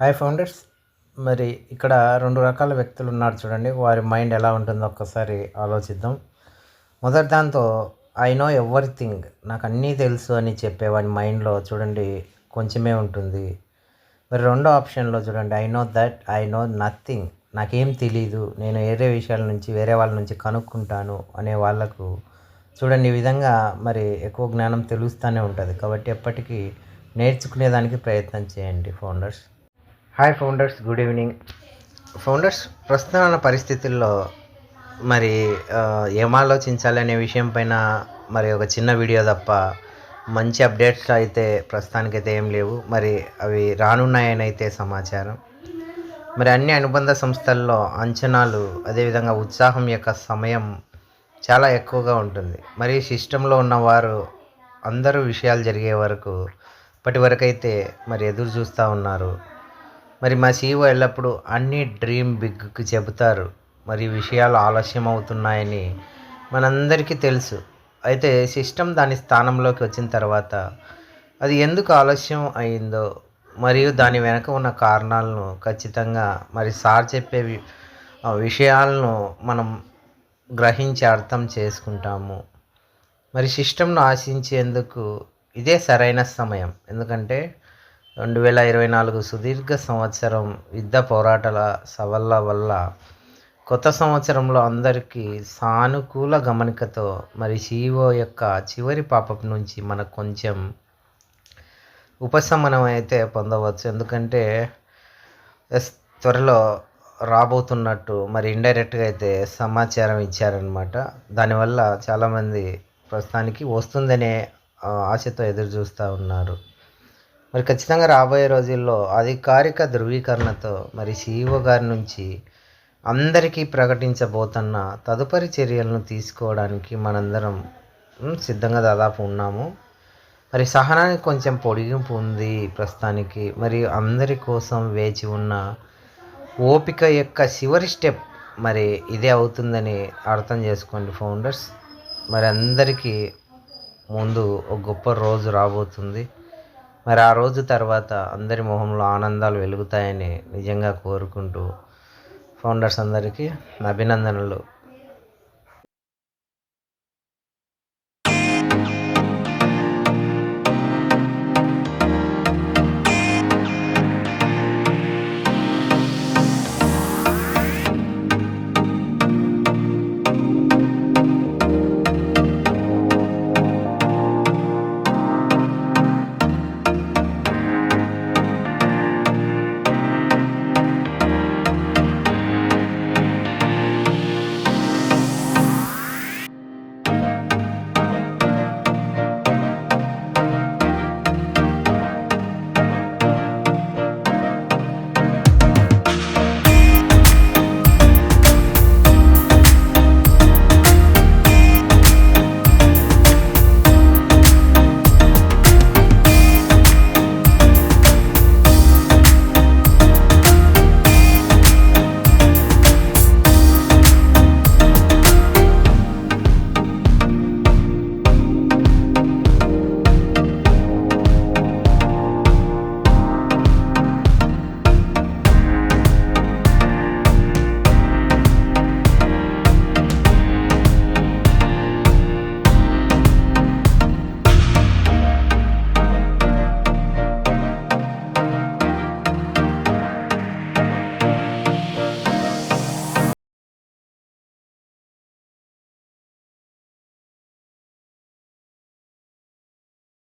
Hi founders. మరి ఇక్కడ రెండు రకాల వ్యక్తులు ఉన్నారు చూడండి. వారి మైండ్ ఎలా ఉంటుందో ఒక్కసారి ఆలోచిద్దాం. మొదటి దాంతో ఐ నో ఎవ్రీథింగ్. నాకు అన్నీ తెలుసు అని చెప్పే వాడి మైండ్లో చూడండి కొంచెమే ఉంటుంది. మరి రెండో ఆప్షన్లో చూడండి I know that I know nothing. నాకేం తెలీదు. నేను వేరే విషయాల నుంచి వేరే వాళ్ళ నుంచి కనుక్కుంటాను అనే వాళ్ళకు చూడండి ఈ విధంగా మరి ఎక్కువ జ్ఞానం తెలుస్తూనే ఉంటుంది. కాబట్టి ఎప్పటికీ నేర్చుకునేదానికి ప్రయత్నం చేయండి founders. Hi founders good evening founders ప్రస్తుతం ఉన్న పరిస్థితుల్లో మరి ఏమాలోచించాలి అనే విషయం పైన మరి ఒక చిన్న వీడియో తప్ప మంచి అప్డేట్స్ అయితే ప్రస్తుతానికైతే ఏం లేవు. మరి అవి రానున్నాయని అయితే సమాచారం. మరి అన్ని అనుబంధ సంస్థల్లో అంచనాలు అదేవిధంగా ఉత్సాహం యొక్క సమయం చాలా ఎక్కువగా ఉంటుంది. మరి సిస్టంలో ఉన్నవారు అందరూ విషయాలు జరిగే వరకు ఇప్పటి వరకు అయితే మరి ఎదురు చూస్తూ ఉన్నారు. మరి మా సీఓ ఎల్లప్పుడూ అన్ని డ్రీమ్ బిగ్కి చెబుతారు. మరి విషయాలు ఆలస్యం అవుతున్నాయని మనందరికీ తెలుసు. అయితే సిస్టమ్ దాని స్థానంలోకి వచ్చిన తర్వాత అది ఎందుకు ఆలస్యం అయిందో మరియు దాని వెనక ఉన్న కారణాలను ఖచ్చితంగా మరి సార్ చెప్పే విషయాలను మనం గ్రహించి అర్థం చేసుకుంటాము. మరి సిస్టమ్ను ఆశించేందుకు ఇదే సరైన సమయం. ఎందుకంటే రెండు వేల ఇరవై నాలుగు సుదీర్ఘ సంవత్సరం యుద్ధ పోరాటాల సవళ్ళ వల్ల కొత్త సంవత్సరంలో అందరికీ సానుకూల గమనికతో మరి సీఈఓ యొక్క చివరి పాపప్ నుంచి మనకు కొంచెం ఉపశమనం అయితే పొందవచ్చు. ఎందుకంటే ఎస్ త్వరలో రాబోతున్నట్టు మరి ఇండైరెక్ట్గా అయితే సమాచారం ఇచ్చారనమాట దానివల్ల చాలామంది ప్రస్తుతానికి వస్తుందనే ఆశతో ఎదురు చూస్తూ ఉన్నారు. మరి ఖచ్చితంగా రాబోయే రోజుల్లో అధికారిక ధృవీకరణతో మరి సీఈఓ గారి నుంచి అందరికీ ప్రకటించబోతున్న తదుపరి చర్యలను తీసుకోవడానికి మనందరం సిద్ధంగా దాదాపు ఉన్నాము. మరి సహనానికి కొంచెం పొడిగింపు ఉంది ప్రస్తుతానికి. మరి అందరి కోసం వేచి ఉన్న ఓపిక యొక్క చివరి స్టెప్ మరి ఇదే అవుతుందని అర్థం చేసుకోండి ఫౌండర్స్. మరి అందరికీ ముందు ఒక గొప్ప రోజు రాబోతుంది. మరి ఆ రోజు తర్వాత అందరి మొహంలో ఆనందాలు వెలుగుతాయని నిజంగా కోరుకుంటూ ఫౌండర్స్ అందరికీ అభినందనలు.